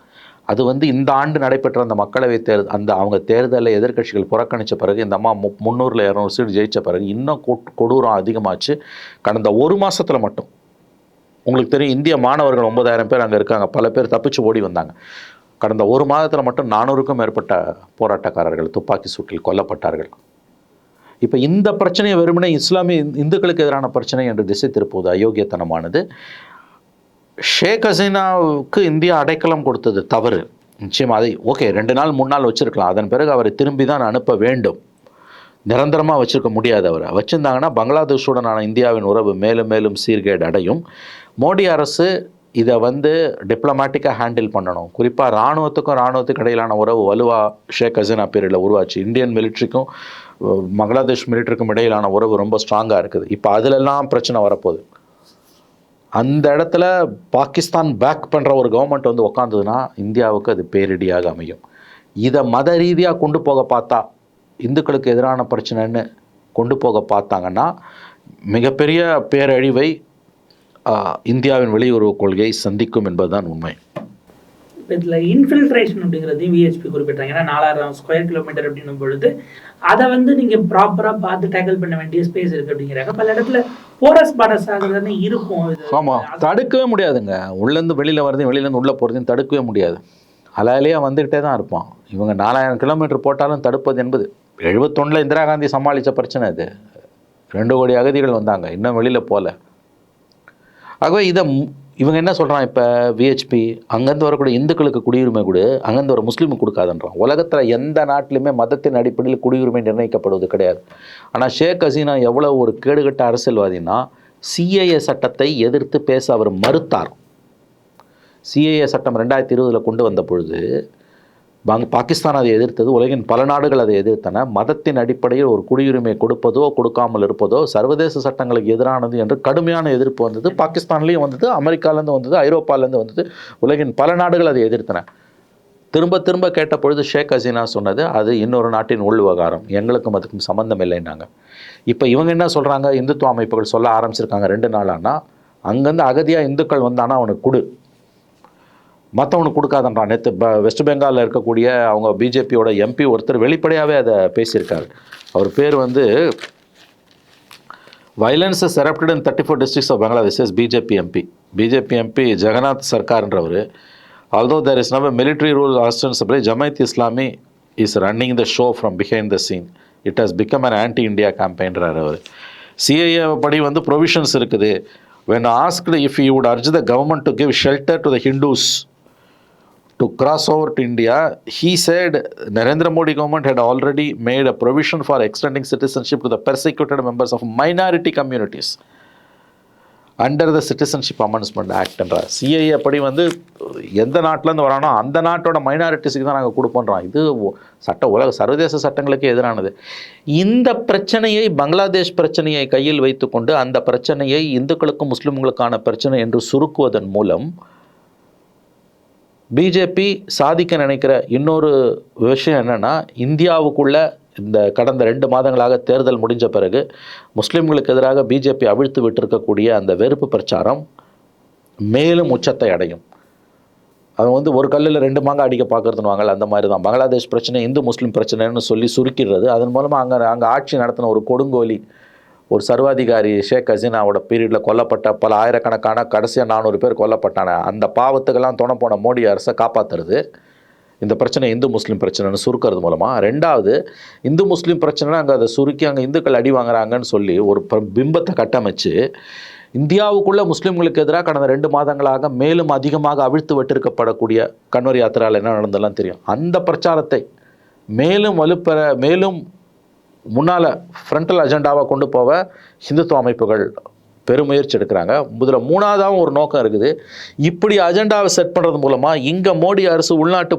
அது வந்து இந்த ஆண்டு நடைபெற்ற அந்த மக்களவை தேர்தல் அந்த அவங்க தேர்தலில் எதிர்க்கட்சிகள் புறக்கணித்த பிறகு இந்த அம்மா மு முந்நூறில் இரநூறு சீட் ஜெயித்த பிறகு இன்னும் கொடூரம் அதிகமாச்சு. கடந்த ஒரு மாதத்தில் மட்டும். உங்களுக்கு தெரியும் இந்திய மாணவர்கள் ஒன்பதாயிரம் பேர் அங்கே இருக்காங்க. பல பேர் தப்பிச்சு ஓடி வந்தாங்க. கடந்த ஒரு மாதத்தில் மட்டும் நானூறுக்கும் மேற்பட்ட போராட்டக்காரர்கள் துப்பாக்கி சூட்டில் கொல்லப்பட்டார்கள். இப்போ இந்த பிரச்சனையை வெறுமனே இஸ்லாமிய இந்துக்களுக்கு எதிரான பிரச்சனை என்று திசை திருப்புவது அயோக்கியத்தனமானது. ஷேக் ஹசீனாவுக்கு இந்தியா அடைக்கலம் கொடுத்தது தவறு. நிச்சயமாக அதை ஓகே ரெண்டு நாள் மூணு நாள் வச்சுருக்கலாம். அதன் பிறகு அவரை திரும்பி தான் அனுப்ப வேண்டும். நிரந்தரமாக வச்சுருக்க முடியாது அவரை. வச்சுருந்தாங்கன்னா பங்களாதேஷுடனான இந்தியாவின் உறவு மேலும் மேலும் சீர்கேடு அடையும். மோடி அரசு இதை வந்து டிப்ளமேட்டிக்காக ஹேண்டில் பண்ணணும். குறிப்பாக இராணுவத்துக்கும் இராணுவத்துக்கு இடையிலான உறவு வலுவாக ஷேக் ஹசீனா பீரியடில் உருவாச்சு. இந்தியன் மிலிட்ரிக்கும் பங்களாதேஷ் மிலிட்டருக்கும் இடையிலான உறவு ரொம்ப ஸ்ட்ராங்காக இருக்குது. இப்போ அதிலெல்லாம் பிரச்சனை வரப்போகுது. அந்த இடத்துல பாகிஸ்தான் பேக் பண்ணுற ஒரு கவர்மெண்ட் வந்து உக்காந்ததுன்னா இந்தியாவுக்கு அது பேரிடியாக அமையும். இதை மத ரீதியாக கொண்டு போக பார்த்தா இந்துக்களுக்கு எதிரான பிரச்சனைன்னு கொண்டு போக பார்த்தாங்கன்னா மிகப்பெரிய பேரழிவை இந்தியாவின் வெளியுறவு கொள்கை சந்திக்கும் என்பதுதான் உண்மை. இப்போ இதில் இன்ஃபில்ட்ரேஷன் அப்படிங்கிறதையும் விஹெச்பி குறிப்பிட்டாங்க. ஏன்னா நாலாயிரம் ஸ்கொயர் கிலோமீட்டர் அப்படின்னும் பொழுது அதை வந்து நீங்கள் ப்ராப்பராக பார்த்து டேக்கிள் பண்ண வேண்டிய ஸ்பேஸ் இருக்குது அப்படிங்கிறாங்க. பல இடத்துல போரஸ் பாடஸ் ஆகுதுன்னு இருக்கும். ஆமாம் தடுக்கவே முடியாதுங்க. உள்ளேருந்து வெளியில் வரதையும் வெளியிலேருந்து உள்ளே போகிறதையும் தடுக்கவே முடியாது. அலையிலேயே வந்துக்கிட்டே தான் இருப்பான். இவங்க நாலாயிரம் கிலோமீட்டர் போட்டாலும் தடுப்பது என்பது எழுபத்தொன்னில் இந்திரா காந்தி சமாளித்த பிரச்சனை இது. ரெண்டு கோடி அகதிகள் வந்தாங்க இன்னும் வெளியில் போகல ஆகவே இதை இவங்க என்ன சொல்கிறான் இப்போ? விஹெச்பி அங்கேருந்து வரக்கூடிய இந்துக்களுக்கு குடியுரிமை கொடு அங்கேருந்து வர முஸ்லீமுக்கு கொடுக்காதுன்றான். உலகத்தில் எந்த நாட்டிலுமே மதத்தின் அடிப்படையில் குடியுரிமை நிர்ணயிக்கப்படுவது கிடையாது. ஆனால் ஷேக் ஹசீனா எவ்வளோ ஒரு கேடுகட்ட அரசியல்வாதினா சிஏஏ சட்டத்தை எதிர்த்து பேச அவர் மறுத்தார் சிஏஏ சட்டம் ரெண்டாயிரத்தி இருபதில் கொண்டு வந்த பொழுது பாங்க பாகிஸ்தான் அதை எதிர்த்தது உலகின் பல நாடுகள் அதை எதிர்த்தன. மதத்தின் அடிப்படையில் ஒரு குடியுரிமை கொடுப்பதோ கொடுக்காமல் இருப்பதோ சர்வதேச சட்டங்களுக்கு எதிரானது என்று கடுமையான எதிர்ப்பு வந்தது. பாகிஸ்தான்லேயும் வந்தது அமெரிக்காலேருந்து வந்தது ஐரோப்பாலேருந்து வந்தது உலகின் பல நாடுகள் அதை எதிர்த்தன. திரும்ப திரும்ப கேட்ட பொழுது ஷேக் ஹசீனா சொன்னது அது இன்னொரு நாட்டின் உள் விவகாரம் எங்களுக்கும் அதுக்கும் சம்மந்தம் இல்லைன்னாங்க. இப்போ இவங்க என்ன சொல்கிறாங்க இந்துத்துவ அமைப்புகள் சொல்ல ஆரம்பிச்சிருக்காங்க ரெண்டு நாளானா? அங்கேருந்து அகதியாக இந்துக்கள் வந்தானா? அவனுக்கு கொடு. மற்றவனுக்கு கொடுக்காதன்றான். நேற்று வெஸ்ட் பெங்காலில் இருக்கக்கூடிய அவங்க பிஜேபியோட எம்பி ஒருத்தர் வெளிப்படையாகவே அதை பேசியிருக்காரு. அவர் பேர் வந்து violence is erupted in thirty four districts of Bangladesh is BJP MP BJP MP Jagannath சர்க்கார்ன்றவர் although there is now military rule ostensibly Jamaat Islami is running the show from behind the scene it has become an anti India கேம்பெயின்றார் அவர். சிஐஏ படி வந்து ப்ரொவிஷன்ஸ் இருக்குது. When asked if you would urge the government to give shelter to the Hindus to cross over to India, he said Narendra Modi government had already made a provision for extending citizenship to the persecuted members of minority communities under the citizenship amendment ஆக்ட்ன்றார் CI அப்படி வந்து எந்த நாட்டிலேருந்து வரானோ அந்த நாட்டோட மைனாரிட்டிஸுக்கு தான் நாங்கள் கொடுப்போன்றோம் இது சட்ட உலக சர்வதேச சட்டங்களுக்கு எதிரானது. இந்த பிரச்சனையை பங்களாதேஷ் பிரச்சனையை கையில் வைத்துக்கொண்டு அந்த பிரச்சனையை இந்துக்களுக்கும் முஸ்லிம்களுக்கான பிரச்சனை என்று சுருக்குவதன் மூலம் பிஜேபி சாதிக்க நினைக்கிற இன்னொரு விஷயம் என்னென்னா இந்தியாவுக்குள்ள இந்த கடந்த ரெண்டு மாதங்களாக தேர்தல் முடிஞ்ச பிறகு முஸ்லீம்களுக்கு எதிராக பிஜேபி அவிழ்த்து விட்டிருக்கக்கூடிய அந்த வெறுப்பு பிரச்சாரம் மேலும் உச்சத்தை அடையும். அவன் வந்து ஒரு கல்லில் ரெண்டு மாங்காய் அடிக்க பார்க்கறதுன்னு அந்த மாதிரி தான் பங்களாதேஷ் பிரச்சனை இந்து முஸ்லீம் பிரச்சனைன்னு சொல்லி சுருக்கிடுறது. அதன் மூலமாக அங்கே அங்கே ஆட்சி நடத்தின ஒரு கொடுங்கோலி ஒரு சர்வாதிகாரி ஷேக் ஹசீனாவோட பீரியடில் கொல்லப்பட்ட பல ஆயிரக்கணக்கான கடைசியாக நானூறு பேர் கொல்லப்பட்டான அந்த பாவத்துக்கெல்லாம் துணை போன மோடி அரசை காப்பாற்றுறது இந்த பிரச்சனை இந்து முஸ்லீம் பிரச்சனைன்னு சுருக்கிறது மூலமாக ரெண்டாவது இந்து முஸ்லீம் பிரச்சனை அங்கே அதை சுருக்கி அங்கே இந்துக்கள் அடி வாங்குறாங்கன்னு சொல்லி ஒரு பிம்பத்தை கட்டமைச்சு இந்தியாவுக்குள்ளே முஸ்லீம்களுக்கு எதிராக கடந்த ரெண்டு மாதங்களாக மேலும் அதிகமாக அவிழ்த்து விட்டிருக்கப்படக்கூடிய கன்வர் யாத்திராவில் என்ன நடந்தெல்லாம் தெரியும். அந்த பிரச்சாரத்தை மேலும் வலுப்பெற மேலும் முன்னால் ஃப்ரண்டல் அஜெண்டாவை கொண்டு போக ஹிந்துத்துவ அமைப்புகள் பெருமுயற்சி எடுக்கிறாங்க. இதில் மூணாவதாகவும் ஒரு நோக்கம் இருக்குது. இப்படி அஜெண்டாவை செட் பண்ணுறது மூலமாக இங்கே மோடி அரசு உள்நாட்டு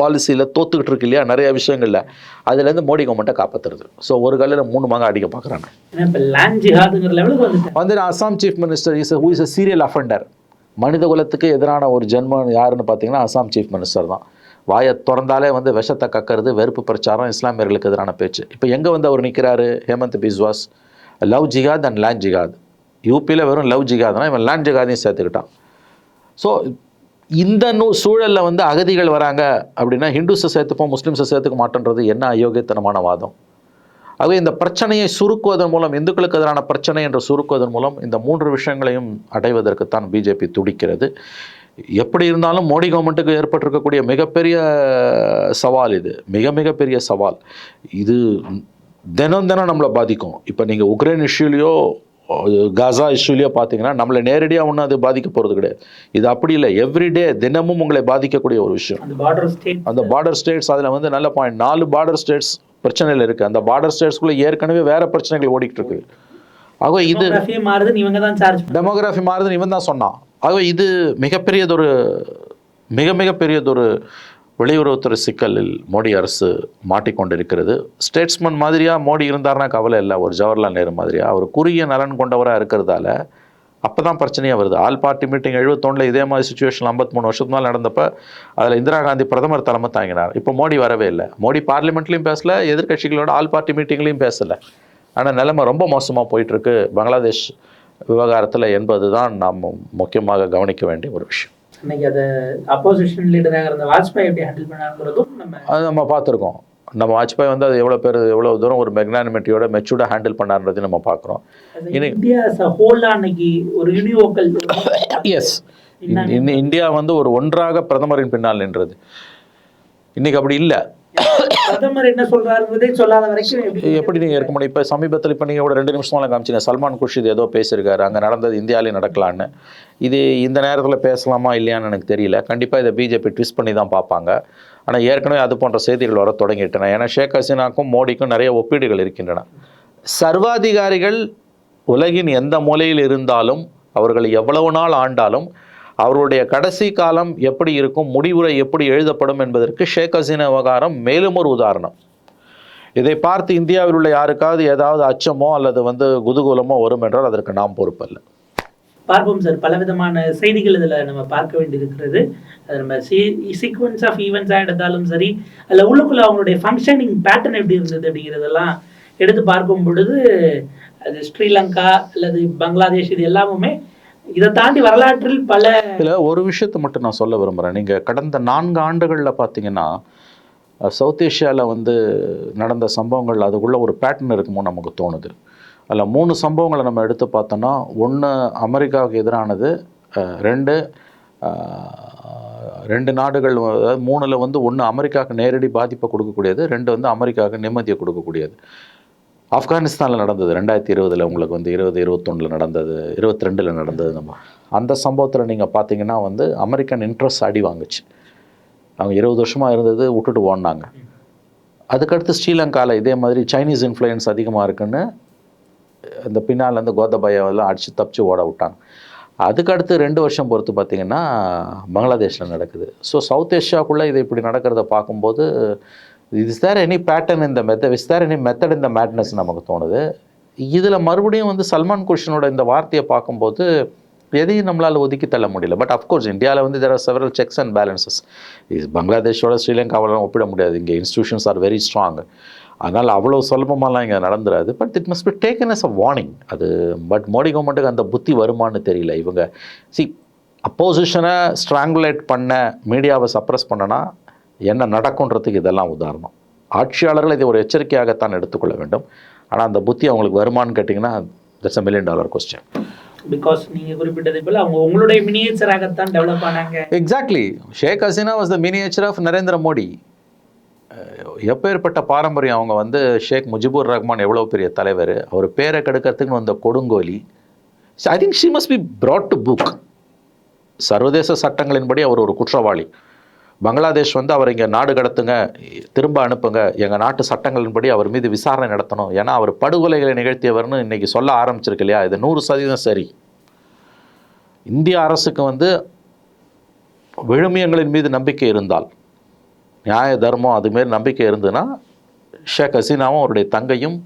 பாலிசியில் தோத்துக்கிட்டு இருக்கு இல்லையா? நிறைய விஷயங்களில். அதுலேருந்து மோடி கவர்மெண்ட்டை காப்பாற்றுறது ஸோ ஒரு கல்லில் மூணு மாங்க அடிக்க பார்க்குறாங்க. வந்து Assam chief minister is who is a serial offender மனித குலத்துக்கு எதிரான ஒரு ஜென்மம் யாருன்னு பார்த்தீங்கன்னா அசாம் சீஃப் மினிஸ்டர் தான். வாயை திறந்தாலே வந்து விஷத்தை கக்கிறது வெறுப்பு பிரச்சாரம் இஸ்லாமியர்களுக்கு எதிரான பேச்சு. இப்போ எங்கே வந்து அவர் நிற்கிறாரு Hemant Biswas. Love jihad and land jihad யூபியில் வெறும் லவ் ஜிகாத்னா இவன் லேண்ட் ஜிகாதையும் சேர்த்துக்கிட்டான். ஸோ இந்த நூ சூழலில் வந்து அகதிகள் வராங்க அப்படின்னா ஹிந்துஸை சேர்த்துப்போம் முஸ்லீம்ஸை சேர்த்துக்க மாட்டேன்றது என்ன அயோக்கியத்தனமான வாதம்? ஆகவே இந்த பிரச்சனையை சுருக்குவதன் மூலம் இந்துக்களுக்கு எதிரான பிரச்சனை என்று சுருக்குவதன் மூலம் இந்த மூன்று விஷயங்களையும் அடைவதற்குத்தான் பிஜேபி துடிக்கிறது. எப்படி இருந்தாலும் மோடி கவர்மெண்ட்டுக்கு ஏற்பட்டிருக்கக்கூடிய மிகப்பெரிய சவால் இது. மிக மிக பெரிய சவால். இது தினம் தினம் நம்மளை பாதிக்கும். இப்போ நீங்கள் உக்ரைன் இஷ்யூலையோ காசா இஷ்யூலையோ பார்த்தீங்கன்னா நம்மளை நேரடியாக ஒன்றும் அது பாதிக்க போகிறது கிடையாது. இது அப்படி இல்லை. எவ்ரிடே தினமும் உங்களை பாதிக்கக்கூடிய ஒரு விஷயம். அந்த பார்டர் ஸ்டேட்ஸ் அதில் வந்து நல்ல பாயிண்ட் நாலு பார்டர் ஸ்டேட்ஸ் பிரச்சனையில் இருக்குது அந்த பார்டர் ஸ்டேட்ஸ்குள்ளே ஏற்கனவே வேற பிரச்சனைகள் ஓடிக்கிட்டு இருக்கு. ஆகவே இது டெமோகிராஃபி மாறுதுன்னு இவன் தான் சொன்னான். ஆகவே இது மிகப்பெரியதொரு மிக மிக பெரியதொரு வெளியுறவுத்துறை சிக்கலில் மோடி அரசு மாட்டிக்கொண்டிருக்கிறது. ஸ்டேட்ஸ்மேன் மாதிரியாக மோடி இருந்தார்னா கவலை இல்லை. ஒரு ஜவஹர்லால் நேரு மாதிரியா. அவர் குறுகிய நலன் கொண்டவராக இருக்கிறதால அப்போ தான் பிரச்சனையாக வருது. ஆல் பார்ட்டி மீட்டிங் எழுபத்தொன்னில் இதே மாதிரி சுச்சுவேஷன் 53 மூணு வருஷத்துக்கு மேலே நடந்தப்போ அதில் இந்திரா காந்தி பிரதமர் தலைமை தாங்கினார். இப்போ மோடி வரவே இல்லை. மோடி பார்லிமெண்ட்லேயும் பேசல எதிர்கட்சிகளோட ஆல் பார்ட்டி மீட்டிங்லேயும் பேசலை. ஆனால் நிலைமை ரொம்ப மோசமாக போயிட்டுருக்கு பங்களாதேஷ் விவகாரத்தில் என்பது தான் நாம் முக்கியமாக கவனிக்க வேண்டிய ஒரு விஷயம். அதை நம்ம பார்த்துருக்கோம். நம்ம வாஜ்பாய் வந்து அது எவ்வளோ பேர் எவ்வளோ தூரம் ஒரு மெக்னானிமிட்டியோட மெச்சூர்டாக ஹேண்டில் பண்ணார்ன்றதையும் நம்ம பார்க்குறோம். இன்னைக்கு- எஸ் இந்தியா வந்து ஒரு ஒன்றாக பிரதமரின் பின்னால் நின்றது. இன்னைக்கு அப்படி இல்லை. பிரதமர் என்ன சொல்றாருன்றதே சொல்லாத வரைக்கும் எப்படி நீங்க இருக்க முடியும்? இப்போ சமீபத்தில் இப்ப நீங்கள் ஒரு ரெண்டு நிமிஷம் காமிச்சீங்க. சல்மான் குர்ஷித் ஏதோ பேசியிருக்காரு. அங்க நடந்தது இந்தியாவிலே நடக்கலான்னு. இது இந்த நேரத்தில் பேசலாமா இல்லையான்னு எனக்கு தெரியல. கண்டிப்பாக இதை பிஜேபி ட்விஸ்ட் பண்ணி தான் பார்ப்பாங்க. ஆனால் ஏற்கனவே அது போன்ற செய்திகள் வர தொடங்கிட்டன. ஏன்னா ஷேக் ஹசீனாக்கும் மோடிக்கும் நிறைய ஒப்பீடுகள் இருக்கின்றன. சர்வாதிகாரிகள் உலகின் எந்த மூலையில் இருந்தாலும் அவர்கள் எவ்வளவு நாள் ஆண்டாலும் அவருடைய கடைசி காலம் எப்படி இருக்கும் முடிவுரை எப்படி எழுதப்படும் என்பதற்கு ஷேக் ஹசீனா விவகாரம் மேலும் ஒரு உதாரணம். இதை பார்த்து இந்தியாவில் உள்ள யாருக்காவது ஏதாவது அச்சமோ அல்லது வந்து குதூகூலமோ வரும் என்றால் அதற்கு நாம் பொறுப்பல்ல. பார்ப்போம் சார். பலவிதமான செய்திகள் இதில் நம்ம பார்க்க வேண்டியிருக்கிறது. அது நம்ம சீக்வன்ஸ் ஆஃப் ஈவெண்ட்ஸாக எடுத்தாலும் சரி அதில் உள்ளுக்குள்ள அவங்களுடைய ஃபங்க்ஷனிங் பேட்டர்ன் எப்படி இருந்தது அப்படிங்கிறதெல்லாம் எடுத்து பார்க்கும் பொழுது அது ஸ்ரீலங்கா அல்லது பங்களாதேஷ் இது எல்லாமுமே இதை தாண்டி வரலாற்றில் பல இதில் ஒரு விஷயத்தை மட்டும் நான் சொல்ல விரும்புகிறேன் நீங்கள் கடந்த நான்கு ஆண்டுகளில் பார்த்தீங்கன்னா சவுத் ஏஷியாவில் வந்து நடந்த சம்பவங்கள் அதுக்குள்ள ஒரு பேட்டர்ன் இருக்குமோ நமக்கு தோணுது. அதில் மூணு சம்பவங்களை நம்ம எடுத்து பார்த்தோன்னா ஒன்று அமெரிக்காவுக்கு எதிரானது ரெண்டு ரெண்டு நாடுகள் அதாவது மூணில் வந்து ஒன்று அமெரிக்காவுக்கு நேரடி பாதிப்பை கொடுக்கக்கூடியது ரெண்டு வந்து அமெரிக்காவுக்கு நிம்மதியை கொடுக்கக்கூடியது. ஆப்கானிஸ்தானில் நடந்தது. ரெண்டாயிரத்தி இருபதில் உங்களுக்கு வந்து இருபது இருபத்தொன்னில் நடந்தது இருபத்தி ரெண்டில் நடந்தது நம்ம. அந்த சம்பவத்தில் நீங்கள் பார்த்தீங்கன்னா வந்து அமெரிக்கன் இன்ட்ரெஸ்ட் அடி வாங்குச்சு. அவங்க இருபது வருஷமாக இருந்தது விட்டுட்டு ஓடினாங்க. அதுக்கடுத்து ஸ்ரீலங்காவில் இதே மாதிரி சைனீஸ் இன்ஃப்ளூயன்ஸ் அதிகமாக இருக்குன்னு இந்த பின்னால் இருந்து கோத்தபாயா எல்லாம் அடித்து தப்பிச்சு ஓட விட்டாங்க. அதுக்கடுத்து ரெண்டு வருஷம் பொறுத்து பார்த்தீங்கன்னா பங்களாதேஷில் நடக்குது. ஸோ சவுத் ஏஷியாக்குள்ளே இது இப்படி நடக்கிறத பார்க்கும்போது இஸ் தேர் எனி பேட்டர்ன் இந்த method is there any method இந்த மேட்னஸ் நமக்கு தோணுது. இதில் மறுபடியும் வந்து சல்மான் குஷனோட இந்த வார்த்தையை பார்க்கும்போது எதையும் நம்மளால் ஒதுக்கி தள்ள முடியல. பட் அஃப்கோர்ஸ் இந்தியாவில் வந்து there are several checks and balances இது பங்களாதேஷோட ஸ்ரீலங்காவெல்லாம் ஒப்பிட முடியாது. இங்கே இன்ஸ்டியூஷன்ஸ் ஆர் வெரி ஸ்ட்ராங் அதனால் அவ்வளோ சுலபமாலாம் இங்கே நடந்துராது. But it must be taken as a warning அது பட் மோடி கவர்மெண்ட்டுக்கு அந்த புத்தி வருமான்னு தெரியல. இவங்க சி அப்போசிஷனை ஸ்ட்ராங்குலேட் பண்ண மீடியாவை சப்ரஸ் பண்ணனா என்ன நடக்குன்றதுக்கு இதெல்லாம் உதாரணம். ஆட்சியாளர்கள் இதை ஒரு எச்சரிக்கையாகத்தான் எடுத்துக்கொள்ள வேண்டும். ஆனால் அந்த புத்தி அவங்களுக்கு வருமான்னு கேட்டிங்கன்னா that's a million dollar question because நீங்க குறிப்பிட்டதை போல அவங்க உங்களுடைய மினியேச்சராகத்தான் டெவலப் ஆனாங்க. Exactly Sheikh Hasina was the miniature of Narendra Modi எப்பேற்பட்ட பாரம்பரியம் அவங்க வந்து ஷேக் முஜிபுர் ரஹ்மான் எவ்வளோ பெரிய தலைவர் அவர் பேரை கெடுக்கிறதுக்குன்னு வந்த கொடுங்கோலி. I think she must be brought to book சர்வதேச சட்டங்களின்படி அவர் ஒரு குற்றவாளி. பங்களாதேஷ் வந்து அவர் இங்கே நாடு கடத்துங்க திரும்ப அனுப்புங்க எங்கள் நாட்டு சட்டங்களின்படி அவர் மீது விசாரணை நடத்தணும். ஏன்னா அவர் படுகொலைகளை நிகழ்த்தியவர்னு இன்றைக்கி சொல்ல ஆரம்பிச்சிருக்கு இல்லையா? இது நூறு சதவீதம் சரி. இந்திய அரசுக்கு வந்து விழுமியங்களின் மீது நம்பிக்கை இருந்தால் நியாய தர்மம் அதுமாரி நம்பிக்கை இருந்ததுன்னா ஷேக் ஹசீனாவும் அவருடைய தங்கையும்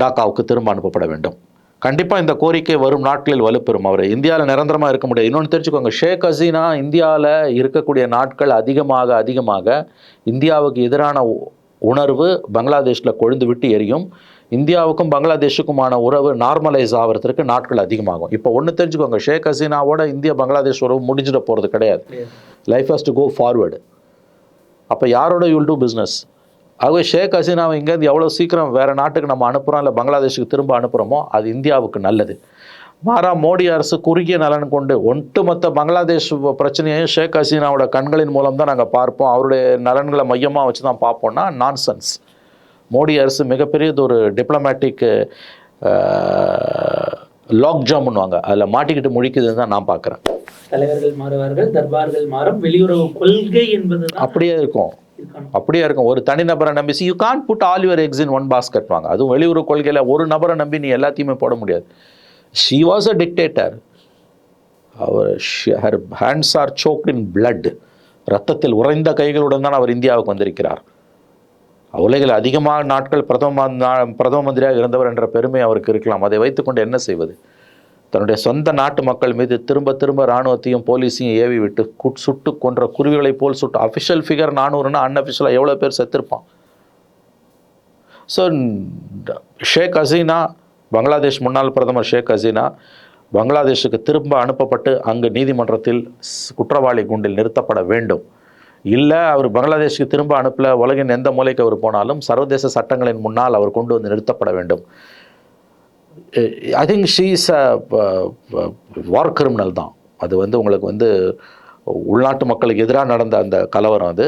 டாக்காவுக்கு திரும்ப அனுப்பப்பட வேண்டும். கண்டிப்பாக இந்த கோரிக்கை வரும் நாட்களில் வலுப்பெறும் அவர். இந்தியாவில் நிரந்தரமாக இருக்க முடியாது. இன்னொன்று தெரிஞ்சுக்கோங்க. ஷேக் ஹசீனா இந்தியாவில் இருக்கக்கூடிய நாட்கள் அதிகமாக அதிகமாக இந்தியாவுக்கு எதிரான உ- உணர்வு பங்களாதேஷில் கொழுந்து விட்டு எரியும். இந்தியாவுக்கும் பங்களாதேஷுக்குமான உறவு நார்மலைஸ் ஆகிறதுக்கு நாட்கள் அதிகமாகும். இப்போ ஒன்று தெரிஞ்சுக்கோங்க. ஷேக் ஹசீனாவோட இந்திய பங்களாதேஷ் உறவு முடிஞ்சிட போகிறது கிடையாது. Life has to go forward அப்போ யாரோட யூல் டூ பிஸ்னஸ் ஆகவே ஷேக் ஹசீனாவை இங்கேருந்து எவ்வளோ சீக்கிரம் வேறு நாட்டுக்கு நம்ம அனுப்புகிறோம் இல்லை பங்களாதேஷுக்கு திரும்ப அனுப்புகிறோமோ அது இந்தியாவுக்கு நல்லது. மாறா மோடி அரசு குறுகிய நலன் கொண்டு ஒட்டுமொத்த பங்களாதேஷ் பிரச்சனையையும் ஷேக் ஹசீனாவோட கண்களின் மூலம் தான் நாங்கள் பார்ப்போம். அவருடைய நலன்களை மையமாக வச்சு தான் பார்ப்போம்னா நான்சென்ஸ் மோடி அரசு மிகப்பெரியது ஒரு டிப்ளமேட்டிக் லாக் ஜாம்னுவாங்க அதில் மாட்டிக்கிட்டு முழிக்குதுன்னு தான் நான் பார்க்குறேன். தலைவர்கள் மாறுவார்கள் தர்பார்கள் மாறும் வெளியுறவு கொள்கை என்பதுதான் அப்படியே இருக்கும். அப்படியே இருக்கும். ஒரு தனிநபரை நம்பி see you can't put all your eggs in one basket வாங்க. அதுவும் வெளியுறவு கொள்கையில் ஒரு நபரை நம்பி நீ எல்லாத்தையுமே போட முடியாது. She was a dictator our her hands are soaked in blood ரத்தத்தில் உறைந்த கைகளுடன் தான் அவர் இந்தியாவுக்கு வந்திருக்கிறார். உலகில் அதிகமாக நாட்கள் பிரதம பிரதம மந்திரியாக இருந்தவர் என்ற பெருமை அவருக்கு இருக்கலாம். அதை வைத்துக்கொண்டு என்ன செய்வது? தன்னுடைய சொந்த நாட்டு மக்கள் மீது திரும்ப திரும்ப இராணுவத்தையும் போலீஸையும் ஏவி விட்டு குட் சுட்டு கொன்ற குருவிகளை போல் சுட்டு அஃபிஷியல் ஃபிகர் நானூறுனா அன்அஃபிஷியலாக எவ்வளோ பேர் செத்துருப்பான்? ஸோ ஷேக் ஹசீனா பங்களாதேஷ் முன்னாள் பிரதமர் ஷேக் ஹசீனா பங்களாதேஷுக்கு திரும்ப அனுப்பப்பட்டு அங்கு நீதிமன்றத்தில் ஸ்- குற்றவாளி குண்டில் நிறுத்தப்பட வேண்டும். இல்லை அவர் பங்களாதேஷுக்கு திரும்ப அனுப்பல உலகின் எந்த மூலைக்கு அவர் போனாலும் சர்வதேச சட்டங்களின் முன்னால் அவர் கொண்டு வந்து நிறுத்தப்பட வேண்டும். I think she is a war criminal தான். அது வந்து உங்களுக்கு வந்து உள்நாட்டு மக்களுக்கு எதிராக நடந்த அந்த கலவரம் அது.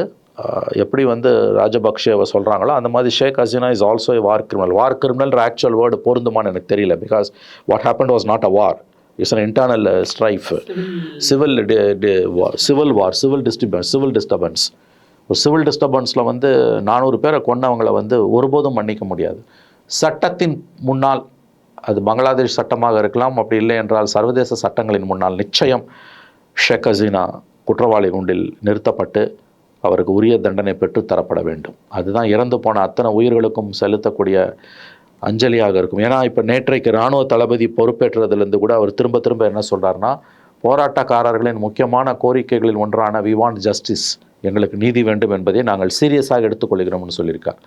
எப்படி வந்து ராஜபக்ஷேவை சொல்கிறாங்களோ அந்த மாதிரி Sheikh Hasina is also war criminal war criminal actual word பொருந்துமான்னு எனக்கு தெரியல. Because what happen was not a war it's an internal strife civil civil war civil disturbance civil disturbance ஒரு சிவில் டிஸ்டர்பன்ஸில் வந்து நானூறு பேரை கொன்னவங்களை வந்து ஒருபோதும் மன்னிக்க முடியாது. சட்டத்தின் முன்னால் அது பங்களாதேஷ் சட்டமாக இருக்கலாம் அப்படி இல்லை என்றால் சர்வதேச சட்டங்களின் முன்னால் நிச்சயம் ஷேக் ஹசீனா குற்றவாளி குண்டில் நிறுத்தப்பட்டு அவருக்கு உரிய தண்டனை பெற்று தரப்பட வேண்டும். அதுதான் இறந்து போன அத்தனை உயிர்களுக்கும் செலுத்தக்கூடிய அஞ்சலியாக இருக்கும். ஏன்னா இப்போ நேற்றைக்கு இராணுவ தளபதி பொறுப்பேற்றதுலேருந்து கூட அவர் திரும்ப திரும்ப என்ன சொல்கிறார்னா போராட்டக்காரர்களின் முக்கியமான கோரிக்கைகளில் ஒன்றான வி வாண்ட் ஜஸ்டிஸ் எங்களுக்கு நீதி வேண்டும் என்பதை நாங்கள் சீரியஸாக எடுத்துக்கொள்கிறோம்னு சொல்லியிருக்கார்.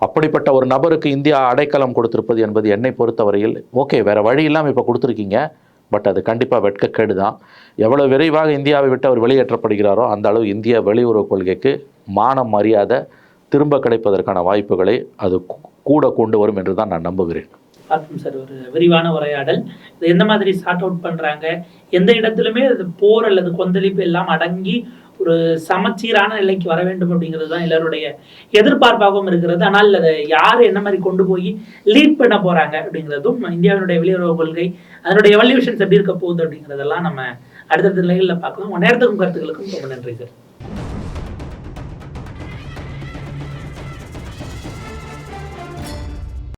அப்படிப்பட்ட ஒரு நபருக்கு இந்தியா அடைக்கலம் கொடுத்திருப்பது என்பது என்னை பொறுத்தவரையில் ஓகே வேறு வழி இல்லாமல் இப்போ கொடுத்துருக்கீங்க பட் அது கண்டிப்பாக வெட்கக்கேடு தான். எவ்வளோ விரைவாக இந்தியாவை விட்டு அவர் வெளியேற்றப்படுகிறாரோ அந்த அளவு இந்திய வெளியுறவு கொள்கைக்கு மானம் மரியாதை திரும்ப கிடைப்பதற்கான வாய்ப்புகளை அது கூட கொண்டு வரும் என்று தான் நான் நம்புகிறேன். பார்க்கும் சார் ஒரு விரிவான உரையாடல். இது எந்த மாதிரி சார்ட் அவுட் பண்ணுறாங்க எந்த இடத்துலையுமே அது போர் அல்லது கொந்தளிப்பு எல்லாம் அடங்கி ஒரு சமச்சீரான நிலைக்கு வர வேண்டும் அப்படிங்கிறது தான் எல்லாருடைய எதிர்பார்ப்பாகவும் இருக்கிறது. ஆனால் அதை யார் என்ன மாதிரி கொண்டு போய் லீட் பண்ண போறாங்க அப்படிங்கிறதும் இந்தியாவினுடைய வெளியுறவு கொள்கை அதனுடைய எவல்யூஷன்ஸ் எப்படி இருக்க போகுது அப்படிங்கிறதெல்லாம் நம்ம அடுத்தடுத்த நிலைகளில் பார்க்கலாம். நேரத்துக்கும் கருத்துக்களுக்கும் ரொம்ப நன்றி சார்.